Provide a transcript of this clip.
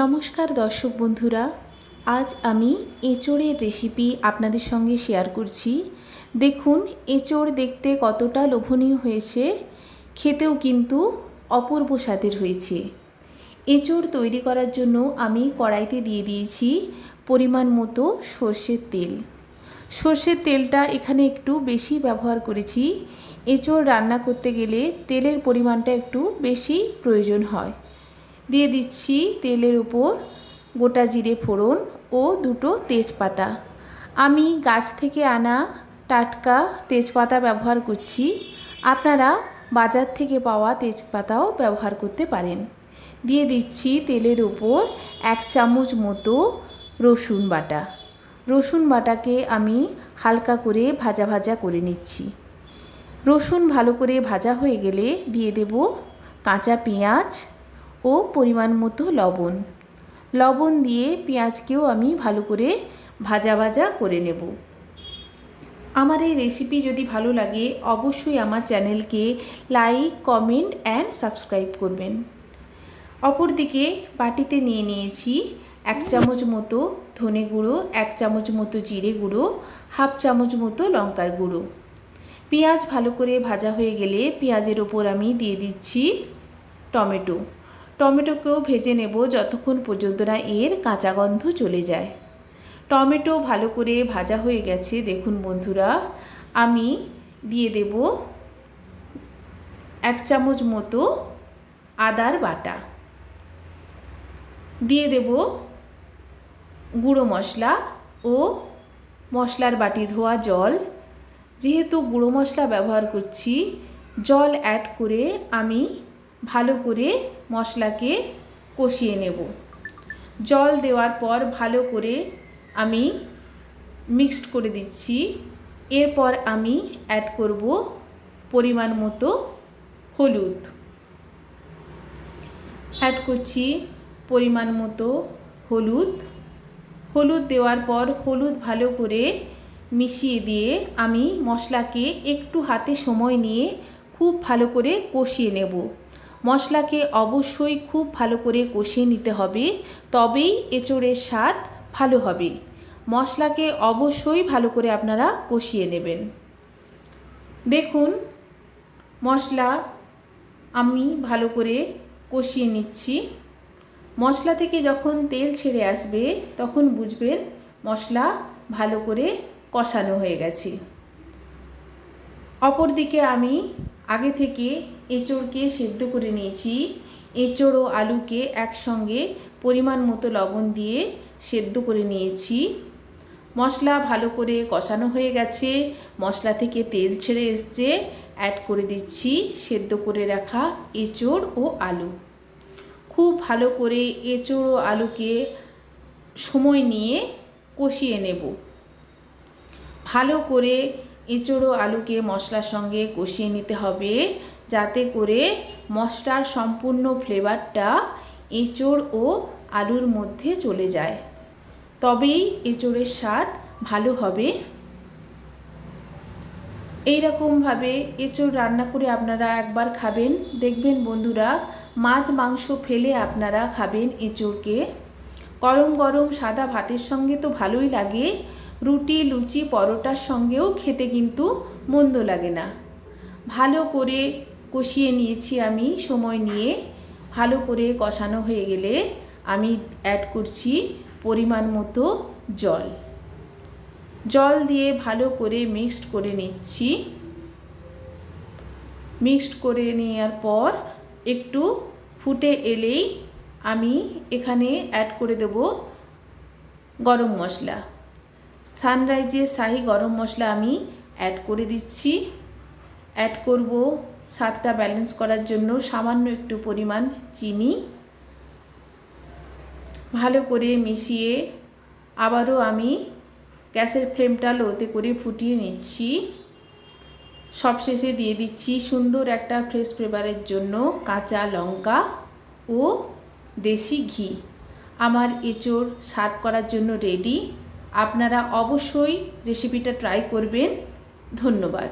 নমস্কার দর্শক বন্ধুরা, আজ আমি এঁচোড়ের রেসিপি আপনাদের সঙ্গে শেয়ার করছি। দেখুন, এঁচোড় দেখতে কতটা লোভনীয় হয়েছে, খেতেও কিন্তু অপূর্ব স্বাদের হয়েছে। এঁচোড় তৈরি করার জন্য আমি কড়াইতে দিয়ে দিয়েছি পরিমাণ মতো সর্ষের তেল। সর্ষের তেলটা এখানে একটু বেশি ব্যবহার করেছি। এঁচোড় রান্না করতে গেলে তেলের পরিমাণটা একটু বেশি প্রয়োজন হয়। দিয়ে দিচ্ছি তেলের উপর গোটা জিরে ফোড়ন ও দুটো তেজপাতা। আমি গাছ থেকে আনা টাটকা তেজপাতা ব্যবহার করছি। আপনারা বাজার থেকে পাওয়া তেজপাতাও ব্যবহার করতে পারেন। দিয়ে দিচ্ছি তেলের উপর এক চামচ মতো রসুন বাটা। রসুন বাটাকে আমি হালকা করে ভাজা ভাজা করে নিচ্ছি। রসুন ভালো করে ভাজা হয়ে গেলে দিয়ে দেব কাঁচা পেঁয়াজ ও পরিমাণ মতো লবণ। লবণ দিয়ে পেঁয়াজকেও আমি ভালো করে ভাজা ভাজা করে নেব। আমার এই রেসিপি যদি ভালো লাগে, অবশ্যই আমার চ্যানেলকে লাইক কমেন্ট অ্যান্ড সাবস্ক্রাইব করবেন। অপরদিকে বাটিতে নিয়ে নিয়েছি এক চামচ মতো ধনে গুঁড়ো, এক চামচ মতো জিরে গুঁড়ো, হাফ চামচ মতো লঙ্কার গুঁড়ো। পেঁয়াজ ভালো করে ভাজা হয়ে গেলে পেঁয়াজের ওপর আমি দিয়ে দিচ্ছি টমেটো। টমেটোকেও ভেজে নেব যতক্ষণ পর্যন্ত না এর কাঁচা গন্ধ চলে যায়। টমেটো ভালো করে ভাজা হয়ে গেছে, দেখুন বন্ধুরা। আমি দিয়ে দেব এক চামচ মতো আদার বাটা। দিয়ে দেব গুঁড়ো মশলা ও মশলার বাটি ধোয়া জল। যেহেতু গুঁড়ো মশলা ব্যবহার করছি, জল অ্যাড করে আমি ভালো করে মশলাকে কষিয়ে নেব। জল দেওয়ার পর ভালো করে আমি মিক্সড করে দিচ্ছি। এরপর আমি অ্যাড করব পরিমাণ মতো হলুদ। অ্যাড করছি পরিমাণ মতো হলুদ। হলুদ দেওয়ার পর হলুদ ভালো করে মিশিয়ে দিয়ে আমি মশলাকে একটু হাতে সময় নিয়ে খুব ভালো করে কষিয়ে নেব। মশলাকে অবশ্যই খুব ভালো করে কষিয়ে নিতে হবে, তবেই এঁচোড়ের স্বাদ ভালো হবে। মশলাকে অবশ্যই ভালো করে আপনারা কষিয়ে নেবেন। দেখুন, মশলা আমি ভালো করে কষিয়ে নিচ্ছি। মশলা থেকে যখন তেল ছেড়ে আসবে, তখন বুঝবেন মশলা ভালো করে কষানো হয়ে গেছে। অপরদিকে আমি আগে থেকে এঁচোড়কে সেদ্ধ করে নিয়েছি। এঁচোড় ও আলুকে একসঙ্গে পরিমাণ মতো লবণ দিয়ে সেদ্ধ করে নিয়েছি। মশলা ভালো করে কষানো হয়ে গেছে। মশলা থেকে তেল ছেড়ে এসছে। অ্যাড করে দিচ্ছি সেদ্ধ করে রাখা এঁচোড় ও আলু। খুব ভালো করে এঁচোড় ও আলুকে সময় নিয়ে কষিয়ে নেব। ভালো করে এঁচোড়ো আলুকে মশলার সঙ্গে কষিয়ে নিতে হবে, যাতে করে মশলার সম্পূর্ণ ফ্লেভারটা এঁচোড় ও আলুর মধ্যে চলে যায়। তবেই এঁচোড়ের স্বাদ ভালো হবে। এই রকমভাবে এঁচোড় রান্না করে আপনারা একবার খাবেন। দেখবেন বন্ধুরা, মাছ, মাংস ফেলে আপনারা খাবেন এঁচোড়কে। গরম গরম সাদা ভাতের সঙ্গে তো ভালোই লাগে। রুটি, লুচি, পরোটার সঙ্গেও খেতে কিন্তু মন্দ লাগে না। ভালো করে কষিয়ে নিয়েছি আমি সময় নিয়ে। ভালো করে কষানো হয়ে গেলে আমি অ্যাড করছি পরিমাণ মতো জল। জল দিয়ে ভালো করে মিক্সড করে নিচ্ছি। মিক্সড করে নেওয়ার পর একটু ফুটে এলেই আমি এখানে অ্যাড করে দেব গরম মশলা। সানরাইজের শাহি গরম মশলা আমি অ্যাড করে দিচ্ছি। অ্যাড করব স্বাদটা ব্যালেন্স করার জন্য সামান্য একটু পরিমাণ চিনি। ভালো করে মিশিয়ে আবারও আমি গ্যাসের ফ্লেমটা লোতে করে ফুটিয়ে নিচ্ছি। সবশেষে দিয়ে দিচ্ছি সুন্দর একটা ফ্রেশ ফ্লেভারের জন্য কাঁচা লঙ্কা ও দেশি ঘি। আমার এঁচোড় সার্ভ করার জন্য রেডি আপনারা অবশ্যই রেসিপিটা ট্রাই করবেন। ধন্যবাদ।